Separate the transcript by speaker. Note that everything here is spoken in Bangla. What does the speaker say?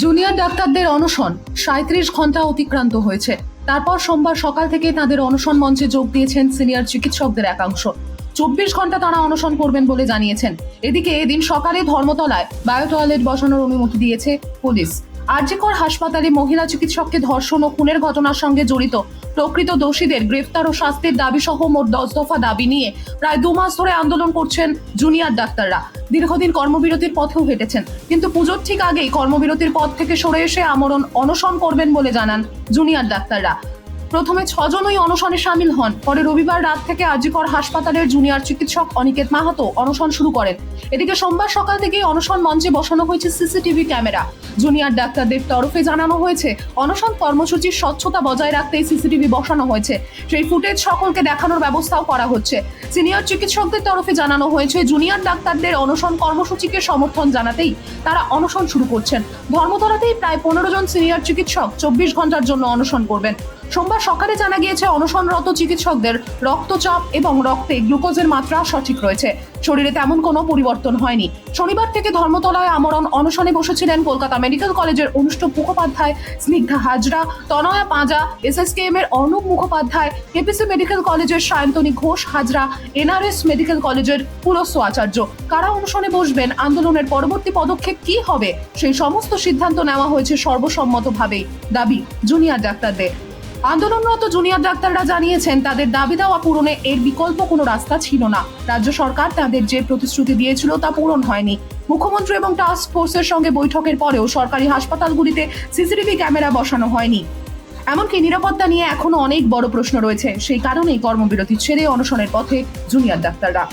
Speaker 1: জুনিয়র ডাক্তারদের অনশন। সাঁত্রিশ ঘণ্টা অতিক্রান্ত হয়েছে। তারপর সোমবার সকাল থেকে তাদের অনশন মঞ্চে যোগ দিয়েছেন সিনিয়র চিকিৎসকদের একাংশ। চব্বিশ ঘণ্টা তারা অনশন করবেন বলে জানিয়েছেন। এদিকে এদিন সকালে ধর্মতলায় বায়ো টয়লেট বসানোর অনুমতি দিয়েছে পুলিশ। আরজিকর হাসপাতালে মহিলা চিকিৎসককে ধর্ষণ ও খুনের ঘটনার সঙ্গে জড়িত প্রকৃত দোষীদের গ্রেফতার ও শাস্তির দাবি সহ মোট দশ দফা দাবি নিয়ে প্রায় দু মাস ধরে আন্দোলন করছেন জুনিয়র ডাক্তাররা। দীর্ঘদিন কর্মবিরতির পথেও হেঁটেছেন। কিন্তু পুজোর ঠিক আগেই কর্মবিরতির পথ থেকে সরে এসে আমরণ অনশন করবেন বলে জানান জুনিয়র ডাক্তাররা। প্রথমে ছজনই অনশনে সামিল হন। পরে রবিবার রাত থেকে আজিকর হাসপাতালের জুনিয়র চিকিৎসক অনিকেত মাহাতো অনশন শুরু করেন। এদিকে সোমবার সকাল থেকেই অনশন মঞ্চে বসানো হয়েছে সিসিটিভি ক্যামেরা। জুনিয়র ডাক্তারদের তরফে জানানো হয়েছে, অনশন কর্মসূচির স্বচ্ছতা বজায় রাখতেই সিসিটিভি বসানো হয়েছে। সেই ফুটেজ সকলকে দেখানোর ব্যবস্থাও করা হচ্ছে। সিনিয়র চিকিৎসকদের তরফে জানানো হয়েছে, জুনিয়র ডাক্তারদের অনশন কর্মসূচিকে সমর্থন জানাতেই তারা অনশন শুরু করছেন। ধর্মতলাতেই প্রায় পনেরো জন সিনিয়র চিকিৎসক চব্বিশ ঘণ্টার জন্য অনশন করবেন। সোমবার সকালে জানা গিয়েছে, অনশনরত চিকিৎসকদের রক্তচাপ এবং রক্তে গ্লুকোজের মাত্রা সঠিক রয়েছে। শরীরে তেমন কোনো পরিবর্তন হয়নি। শনিবার থেকে ধর্মতলায় আমরণ অনশনে বসেছিলেন কলকাতা মেডিকেল কলেজের অনুষ্ঠ মুখোপাধ্যায় স্নিগ্ধা হাজরা, তনয়া পাঁজা এসএসকেএম এর অর্ণব মুখোপাধ্যায় কেপিসি মেডিকেল কলেজের সায়ন্তনী ঘোষ হাজরা, এনআরএস মেডিকেল কলেজের পুরস্ব আচার্য। কারা অনশনে বসবেন, আন্দোলনের পরবর্তী পদক্ষেপ কি হবে? সেই সমস্ত সিদ্ধান্ত নেওয়া হয়েছে সর্বসম্মতভাবেই। দাবি জুনিয়র ডাক্তারদের। আন্দোলনরত জুনিয়র ডাক্তাররা জানিয়েছেন, তাদের দাবি দেওয়া পূরণে এর বিকল্প কোনো রাস্তা ছিল না। রাজ্য সরকার তাদের যে প্রতিশ্রুতি দিয়েছিল তা পূরণ হয়নি। মুখ্যমন্ত্রী এবং টাস্ক ফোর্সের সঙ্গে বৈঠকের পরেও সরকারি হাসপাতালগুলিতে সিসিটিভি ক্যামেরা বসানো হয়নি। এমনকি নিরাপত্তা নিয়ে এখনও অনেক বড় প্রশ্ন রয়েছে। সেই কারণেই কর্মবিরতি ছেড়ে অনশনের পথে জুনিয়র ডাক্তাররা।